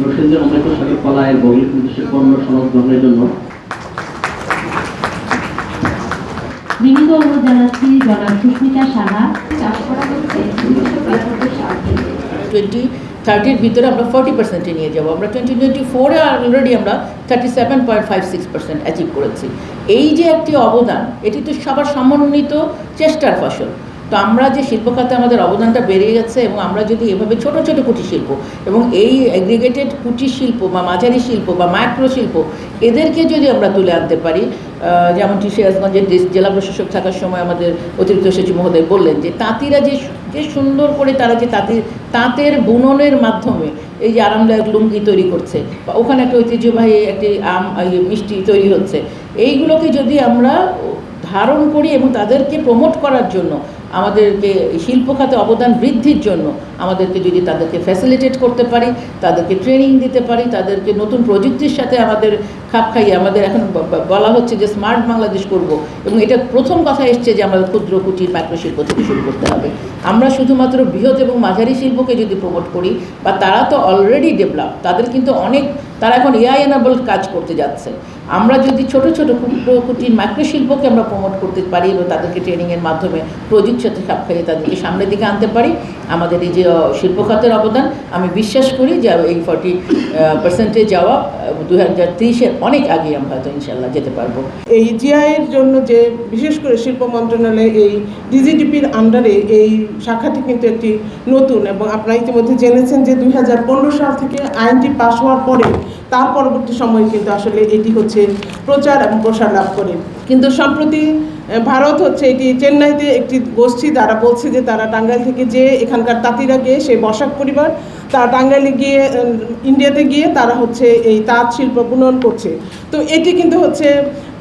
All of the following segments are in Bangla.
নরসিংদীর অমৃত সাগর কলায় ভৌগোলিক নির্দেশের পণ্য সনদ গ্রহণের জন্য। বিনীত অনুরোধ জানাচ্ছি জনাব সুস্মিতা সাহা চাষ করা হচ্ছে। উনিশশো বিরানব্বই সাল থেকে টোয়েন্টি থার্টির ভিতরে আমরা ফর্টি পার্সেন্টে নিয়ে যাব। আমরা টোয়েন্টি টোয়েন্টি ফোরে অলরেডি আমরা thirty seven point five six percent achieve করেছি। এই যে একটি অবদান এটি তো সবার সমন্বিত চেষ্টার ফসল। তো আমরা যে শিল্প খাতে আমাদের অবদানটা বেড়ে গেছে এবং আমরা যদি এভাবে ছোট ছোট কুটির শিল্প এবং এই অ্যাগ্রিগেটেড কুটির শিল্প বা মাঝারি শিল্প বা মাইক্রো শিল্প, এদেরকে যদি আমরা তুলে আনতে পারি যেমনটি সিরাজগঞ্জের জেলা প্রশাসক থাকার সময় আমাদের অতিরিক্ত সচিব মহোদয় বললেন যে তাঁতিরা যে যে সুন্দর করে তারা যে তাঁতি তাঁতের বুননের মাধ্যমে এই যে আরামদায়ক লুঙ্গি তৈরি করছে বা ওখানে একটা ঐতিহ্যবাহী একটি আম ইয়ে মিষ্টি তৈরি হচ্ছে, এইগুলোকে যদি আমরা ধারণ করি এবং তাদেরকে প্রমোট করার জন্য আমাদেরকে শিল্প খাতে অবদান বৃদ্ধির জন্য আমাদেরকে যদি তাদেরকে ফ্যাসিলিটেট করতে পারি, তাদেরকে ট্রেনিং দিতে পারি, তাদেরকে নতুন প্রযুক্তির সাথে আমাদের খাপ খাইয়ে আমাদের এখন বলা হচ্ছে যে স্মার্ট বাংলাদেশ করব। এবং এটা প্রথম কথা এসছে যে আমাদের ক্ষুদ্র কুটির শিল্প থেকে শুরু করতে হবে। আমরা শুধুমাত্র বৃহৎ এবং মাঝারি শিল্পকে যদি প্রমোট করি, বা তারা তো অলরেডি ডেভেলপ তাদের কিন্তু অনেক, তারা এখন এআই এনাবল কাজ করতে যাচ্ছে। আমরা যদি ছোট ছোট ক্ষুদ্র কুটির শিল্পকে আমরা প্রমোট করতে পারি এবং তাদেরকে ট্রেনিংয়ের মাধ্যমে প্রযুক্তির সাথে খাপ খাইয়ে তাদেরকে সামনের দিকে আনতে পারি, আমাদের এই যে শিল্প খাতের অবদান, আমি বিশ্বাস করি যে এই ফর্টি পার্সেন্টে যাওয়া দু হাজার তিরিশের অনেক আগে আমরা হয়তো ইনশাল্লাহ যেতে পারব। এই জিআইয়ের জন্য যে বিশেষ করে শিল্প মন্ত্রণালয়ে এই ডিজিডিপির আন্ডারে এই শাখাটি কিন্তু একটি নতুন এবং আপনারা ইতিমধ্যে জেনেছেন যে দুই হাজার পনেরো সাল থেকে আইনটি পাশ হওয়ার পরে তার পরবর্তী সময়ে কিন্তু আসলে এটি হচ্ছে প্রচার এবং প্রসার লাভ করে। কিন্তু সম্প্রতি ভারত হচ্ছে এটি চেন্নাইতে একটি গোষ্ঠী যারা বলছে যে তারা টাঙ্গাইল থেকে যে এখানকার তাঁতিরা গিয়ে সেই বসাক পরিবার, তারা টাঙ্গাইলে গিয়ে ইন্ডিয়াতে গিয়ে তারা হচ্ছে এই তাঁত শিল্প বুনন করছে। তো এটি কিন্তু হচ্ছে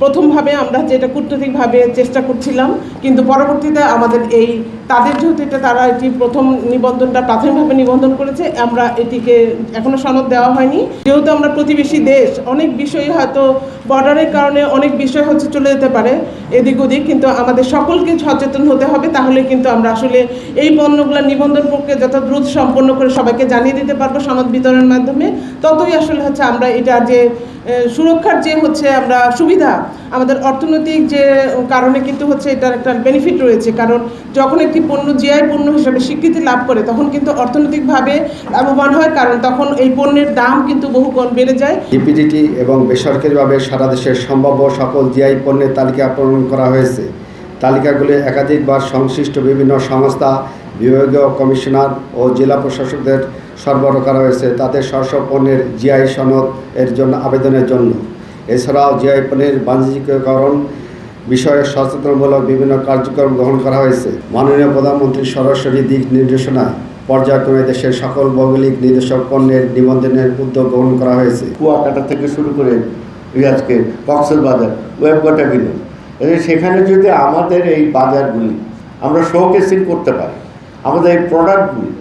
প্রথমভাবে আমরা যেটা কূটনৈতিকভাবে চেষ্টা করছিলাম, কিন্তু পরবর্তীতে আমাদের এই তাদের যেহেতু এটা তারা এটি প্রথম নিবন্ধনটা প্রাথমিকভাবে নিবন্ধন করেছে, আমরা এটিকে এখনও সনদ দেওয়া হয়নি। যেহেতু আমরা প্রতিবেশী দেশ, অনেক বিষয় হয়তো বর্ডারের কারণে অনেক বিষয় হচ্ছে চলে যেতে পারে এদিক ওদিক, কিন্তু আমাদের সকলকে সচেতন হতে হবে, তাহলে কিন্তু আমরা আসলে এই পণ্যগুলো নিবন্ধন প্রক্রিয়া যত দ্রুত সম্পন্ন করে সবাইকে জানিয়ে দিতে পারব সনদ বিতরণের মাধ্যমে। ততই আসলে হচ্ছে আমরা এটা যে সুরক্ষার যে হচ্ছে আমরা সুবিধা আমাদের অর্থনৈতিক যে কারণে কিন্তু হচ্ছে এটার একটা বেনিফিট রয়েছে। কারণ যখন একটি পণ্য জিআই পণ্য হিসাবে স্বীকৃতি লাভ করে, তখন কিন্তু অর্থনৈতিকভাবে লাভবান হয়। কারণ তখন এই পণ্যের দাম কিন্তু বহু গুণ বেড়ে যায়। ডিপিডিটি এবং বেসরকারিভাবে সারা দেশের সম্ভাব্য সকল জিআই পণ্যের তালিকা প্রণয়ন করা হয়েছে। তালিকাগুলি একাধিকবার সংশ্লিষ্ট বিভিন্ন সংস্থা, বিভাগীয় কমিশনার ও জেলা প্রশাসকদের সরবরাহ করা হয়েছে। তাদের স্ব পণ্যের জিআই সনদ এর জন্য আবেদনের জন্য। এছাড়াও জিআই পণ্যের বাণিজ্যিকরণ বিষয়ে সচেতনমূলক বিভিন্ন কার্যক্রম গ্রহণ করা হয়েছে। মাননীয় প্রধানমন্ত্রীর সরাসরি দিক নির্দেশনায় পর্যায়ক্রমে দেশের সকল ভৌগোলিক নির্দেশক পণ্যের নিবন্ধনের উদ্যোগ গ্রহণ করা হয়েছে। কুয়াকাটা থেকে শুরু করে এই আজকে কক্সেল বাজার ওয়েবকাটা বিনোদ। সেখানে যদি আমাদের এই বাজারগুলি আমরা শোকেসিং করতে পারি, আমাদের এই প্রোডাক্টগুলি,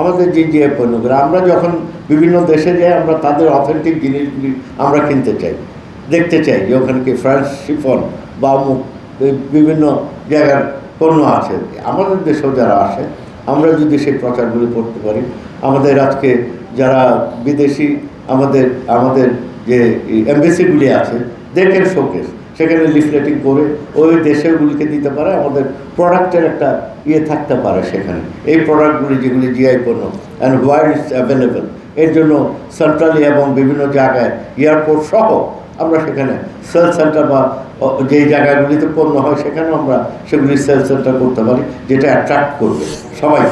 আমাদের যে যে পণ্যগুলো, আমরা যখন বিভিন্ন দেশে যাই, আমরা তাদের অথেন্টিক জিনিসগুলি আমরা কিনতে চাই। দেখতে চাই যে ওখানে কি ফ্রান্স শিফন বা অমুক বিভিন্ন জায়গার পণ্য আছে। আমাদের দেশেও যারা আসে, আমরা যদি সেই প্রচারগুলি করতে পারি, আমাদের আজকে যারা বিদেশি, আমাদের আমাদের যে এমবেসিগুলি আছে দেখেন শোকেস সেখানে লিফলেটিং করে ওই দেশেগুলিকে দিতে পারে, আমাদের প্রোডাক্টের একটা ইয়ে থাকতে পারে সেখানে। এই প্রোডাক্টগুলি যেগুলি জিআই পণ্য অ্যান্ড হোয়ার অ্যাভেলেবেল এর জন্য সেন্ট্রালি এবং বিভিন্ন জায়গায় এয়ারপোর্ট সহ আমরা সেখানে সেল সেন্টার বা যে জায়গাগুলিতে পণ্য হয়, সেখানেও আমরা সেগুলি সেল সেন্টার করতে পারি, যেটা অ্যাট্রাক্ট করবে সবাই